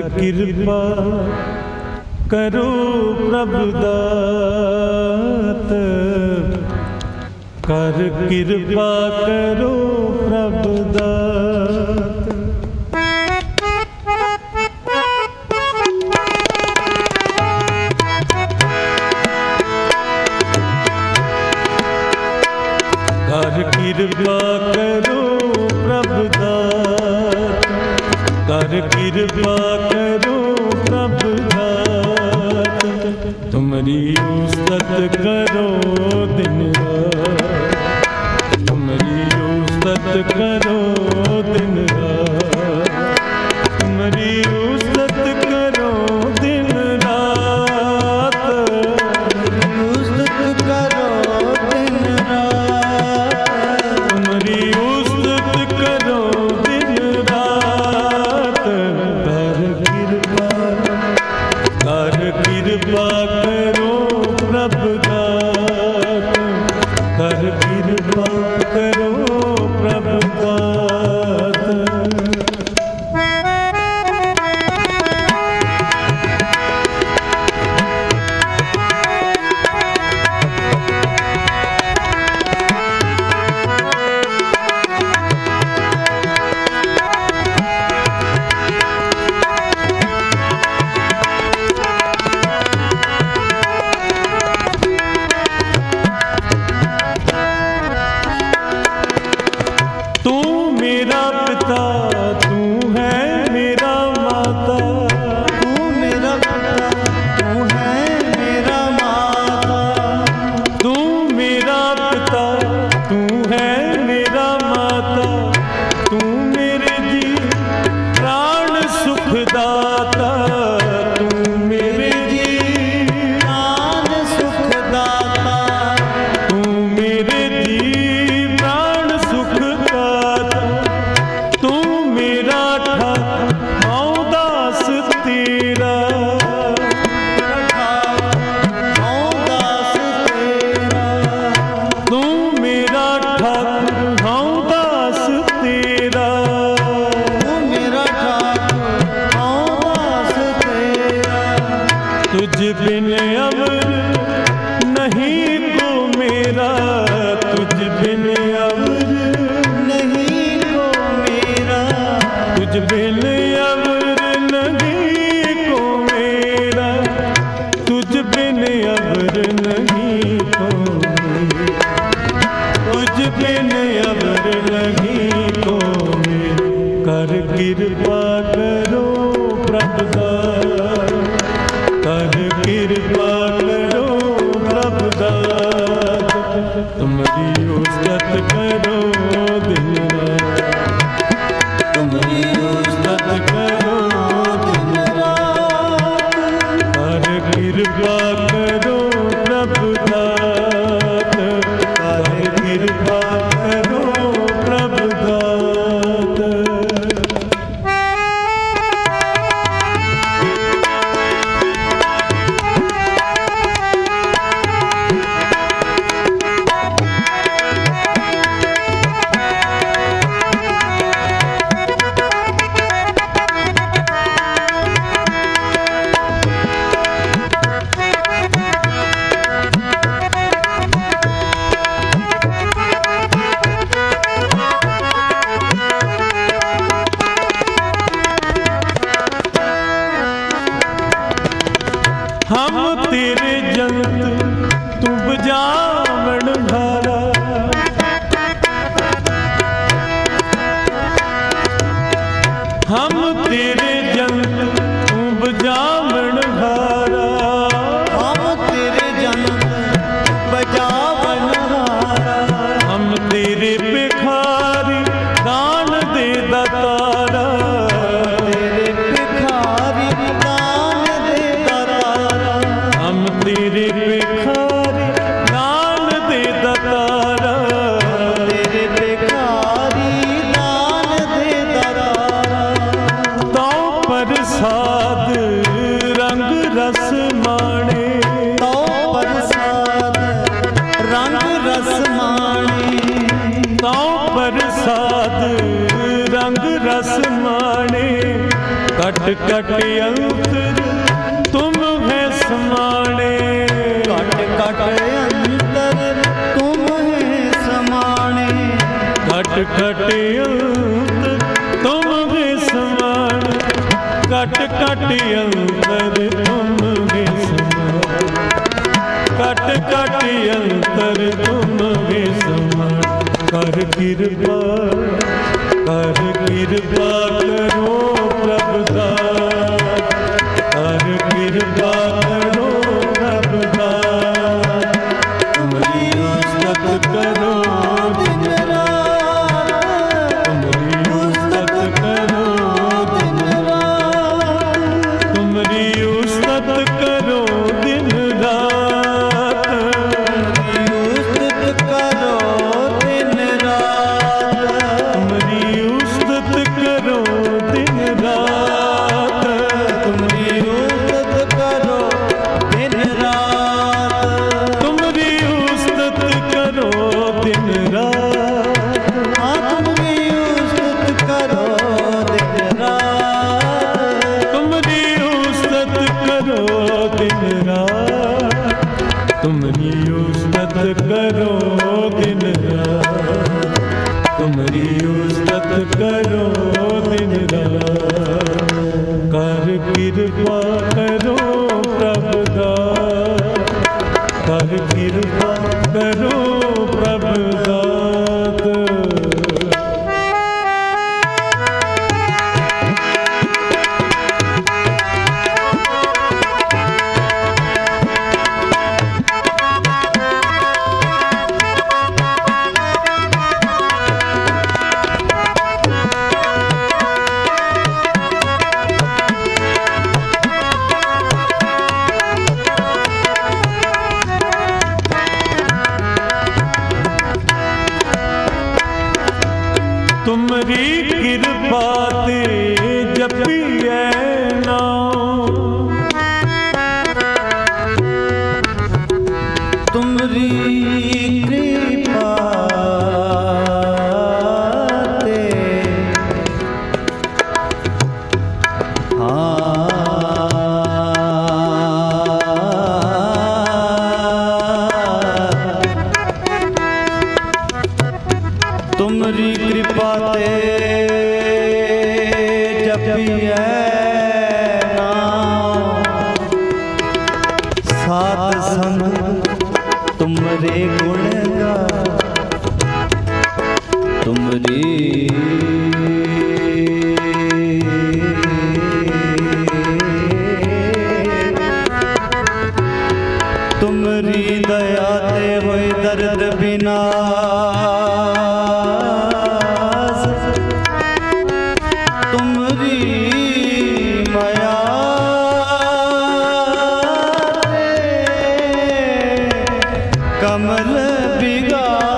ਕਿਰਪਾ ਕਰੋ ਪ੍ਰਭ ਦਾਤ। ਕਰ ਕਿਰਪਾ ਕਰੋ ਪ੍ਰਭ ਦਾਤ। ਕਰ ਕਿਰਪਾ ਤੁਮਰੀ ਉਸਤਤ ਕਰੋ ਦਿਨ ਰਾਤ। ਤੁਮਰੀ ਉਸਤਤ ਕਰੋ ਦਿਨ ਰਾਤ। ਤੁਮਰੀ ਉਸਤਤ ਕਰੋ ਦਿਨ ਰਾਤ। ਉਸਤਤ ਕਰੋ ਦਿਨ ਰਾਤ। ਤੁਮਰੀ ਉਸਤਤ ਕਰੋ ਦਿਨ ਰਾਤ। ਕਰ ਕਿਰਪਾ ਕਰ ਕਿਰਪਾ रा ਉਸਤਤ ਕਰੋ ਦਿਲ ਤੁਮਰੀ ਉਸਤਤ ਕਰੋ ਦਿਲ ਹਰ ਕਿਰਪਾ ਕਟ ਅੰਤਰ ਤੁਮ ਹੈ ਸਮਾਣੇ। ਕਟ ਕਟ ਅੰਤਰ ਤੁਮ ਹੈ ਸਮਾਣੇ। ਕਟ ਕਟ ਅੰਤਰ ਤੁਮ ਹੈ ਸਮਾਣੇ। ਕਟ ਕਟ ਅੰਤਰ ਕਰ ਕਿਰਪਾ ਕਰ ਕਿਰਪਾ ਕਰੋ। दिन रात तुमरी कृपा বিদা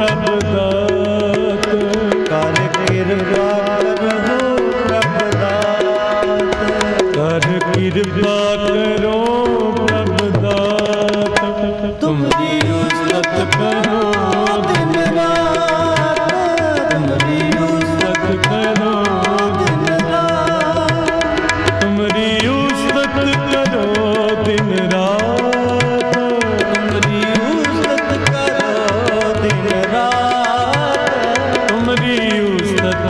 प्रभु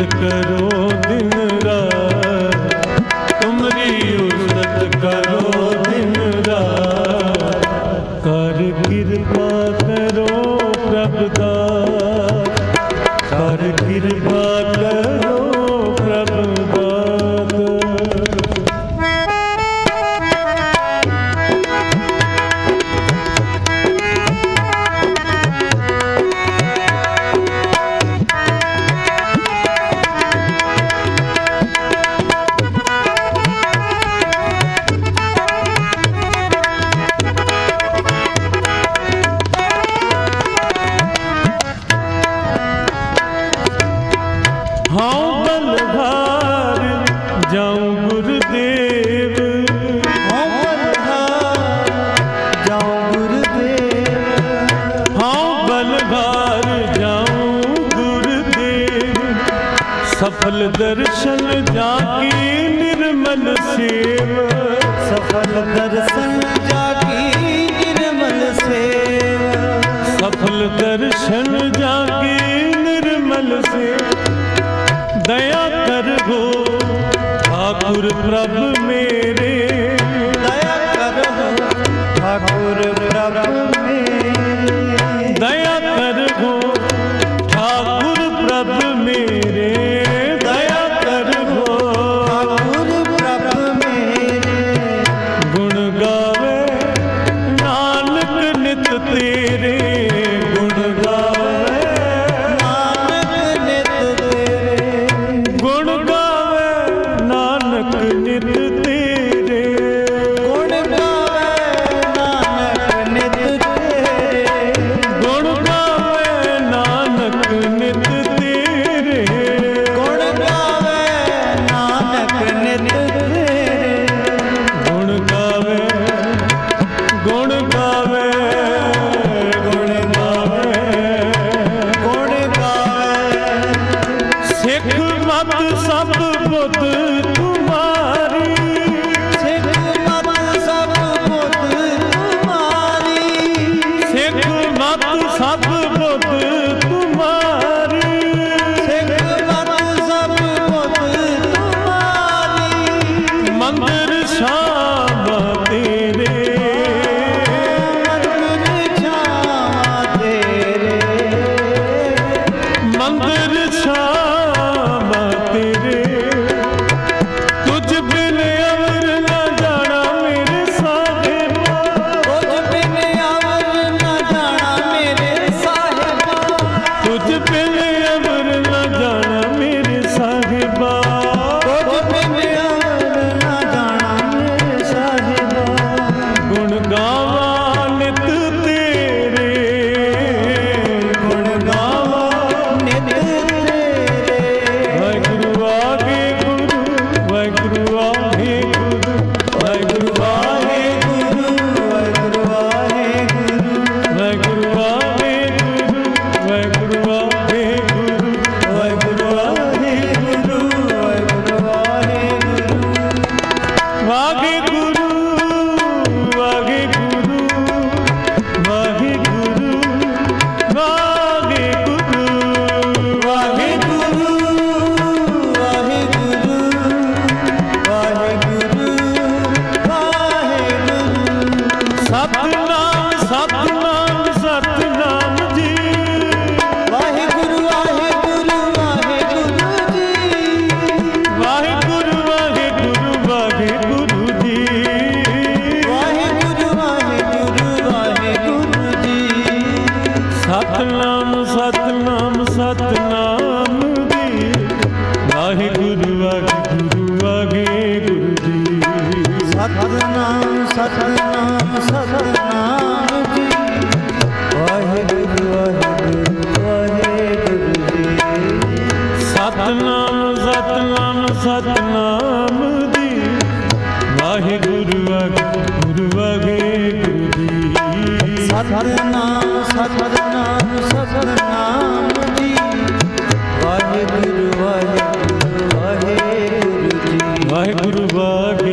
the good ਸਫਲ ਦਰਸ਼ਨ ਜਾ ਕੇ ਨਿਰਮਲ ਸੇਵ ਸਫਲ ਦਰਸ਼ਨ ਜਾ ਕੇ ਨਿਰਮਲ ਸੇਵ ਸਫਲ ਦਰਸ਼ਨ ਜਾ ਕੇ ਨਿਰਮਲ ਸੇਵ ਦਇਆ ਕਰ ਗੋ ठाकुर प्रभ में ਨਾਮ ਸਤਨਾਮ ਸਤਨਾਮ ਜੀ। ਵਾਹਿਗੁਰੂ ਵਾਹਿਗੁਰੂ ਵਾਹਿਗੁਰੂ ਜੀ। ਵਾਹਿਗੁਰੂ ਵਾਹਿਗੁਰੂ